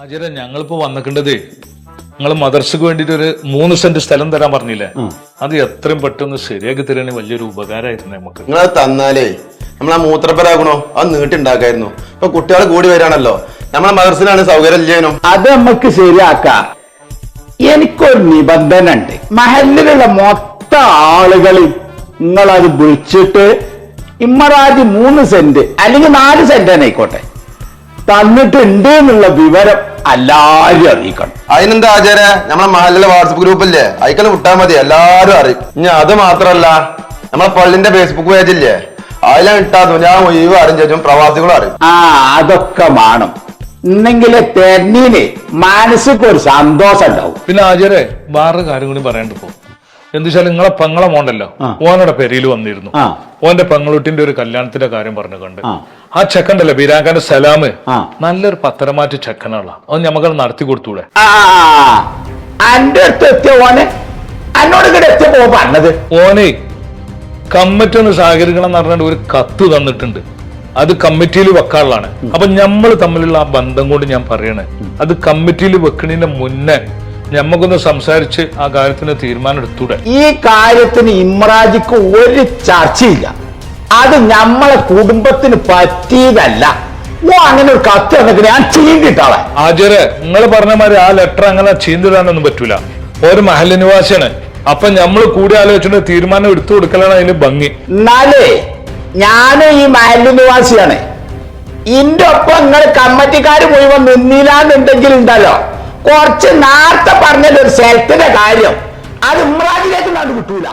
ആചാര്യ ഞങ്ങളിപ്പോ വന്നിട്ടുണ്ടതേ നിങ്ങൾ മദർസക്ക് വേണ്ടിട്ട് ഒരു മൂന്ന് സെന്റ് സ്ഥലം തരാൻ പറഞ്ഞില്ലേ? അത് എത്രയും പെട്ടെന്ന് ശരിയാക്കി തരാണെങ്കിൽ വലിയൊരു ഉപകാരമായിരുന്നു നമുക്ക്. നിങ്ങൾ തന്നാലേ നമ്മൾ ആ മൂത്രപ്പരാകണോ അത് നീട്ടുണ്ടാക്കായിരുന്നു. ഇപ്പൊ കുട്ടികൾ കൂടി വരാണല്ലോ നമ്മളെ മദർസിനാണ് സൗകര്യം ചെയ്യാനും അത് നമുക്ക് ശരിയാക്കാം. എനിക്കൊരു നിബന്ധന ഉണ്ട് മഹലിലുള്ള മൊത്തം ആളുകൾ നിങ്ങളത് വിളിച്ചിട്ട് ഇമ്മറാജ് മൂന്ന് സെന്റ് അല്ലെങ്കിൽ നാല് സെന്റ് തന്നെ ആയിക്കോട്ടെ തന്നിട്ടുണ്ട് എന്നുള്ള വിവരം എല്ലാരും അറിയിക്കണം. അതിനെന്താ ആചാര്യ നമ്മളെ മഹലിലെ വാട്സപ്പ് ഗ്രൂപ്പ് അല്ലേ അയക്കൽ വിട്ടാൽ മതി. എല്ലാരും അറിയും. ഇനി അത് മാത്രല്ല നമ്മളെ പള്ളിന്റെ ഫേസ്ബുക്ക് പേജ് ഇല്ലേ? അതിലെ ഇട്ടാ ഞാൻ ഒഴിവ് അറിയും ചേച്ചും പ്രവാസികളും അറിയും. ആ അതൊക്കെ വേണം എന്നെങ്കിലേ മനസ്സിക്കൊരു മനസ്സിക്ക് ഒരു സന്തോഷം ഉണ്ടാവും പിന്നെ ആചാര്യ വേറൊരു കാര്യം കൂടി പറയണ്ട ഇപ്പോ വെച്ചാൽ നിങ്ങളെ പെങ്ങളെ മോണ്ടല്ലോ. ഓനോടെ പെരയിൽ വന്നിരുന്നു. ഓന്റെ പെങ്ങളുട്ടിന്റെ ഒരു കല്യാണത്തിന്റെ കാര്യം പറഞ്ഞു കണ്ട്. ആ. ചെക്കണ്ടല്ലേ ബീരാങ്കാന്റെ സലാമ് നല്ലൊരു പത്തരമാറ്റ ചെക്കനുള്ള അത് ഞമ്മക്ക് നടത്തി കൊടുത്തൂടെ? ഓനെ? കമ്മിറ്റി ഒന്ന് സഹകരിക്കണം എന്ന് പറഞ്ഞിട്ട് ഒരു കത്ത് തന്നിട്ടുണ്ട്. അത് കമ്മിറ്റിയിൽ വെക്കാനുള്ളതാണ്. അപ്പൊ നമ്മൾ തമ്മിലുള്ള ആ ബന്ധം കൊണ്ട് ഞാൻ പറയണേ. അത് കമ്മിറ്റിയിൽ വെക്കണതിന്റെ മുന്നേ ഞമ്മക്കൊന്ന് സംസാരിച്ച് ആ കാര്യത്തിന് തീരുമാനം എടുത്തൂടെ? ഈ കാര്യത്തിന് ഇമ്രാജിക്ക് ഒരു ചർച്ചയില്ല. അത് നമ്മളെ കുടുംബത്തിന് പറ്റിയതല്ല. ഓ അങ്ങനെ ഒരു കത്ത് എന്നൊക്കെ ഞാൻ ചീന്തിട്ടാളെ ആചാര്യ നിങ്ങൾ പറഞ്ഞ മാതിരി ആ ലെറ്റർ അങ്ങനെ ചീന്തിടാനൊന്നും പറ്റൂല. ഒരു മഹൽ നിവാസിയാണ്. അപ്പൊ നമ്മൾ കൂടി ആലോചിച്ചിട്ട് തീരുമാനം എടുത്തു കൊടുക്കലാണ് അതിന് ഭംഗി. എന്നാലേ ഞാനും ഈ മഹല്ല് നിവാസിയാണ്. ഇന്റെ ഒപ്പം നിങ്ങൾ കമ്മറ്റിക്കാർ മുഴുവൻ നിന്നില്ലാന്നുണ്ടെങ്കിൽ ഉണ്ടല്ലോ കുറച്ച് നേരത്തെ പറഞ്ഞൊരു സെൽഫിന്റെ കാര്യം. അത് ഇമ്രാജിലേക്ക് കണ്ടു കിട്ടൂല.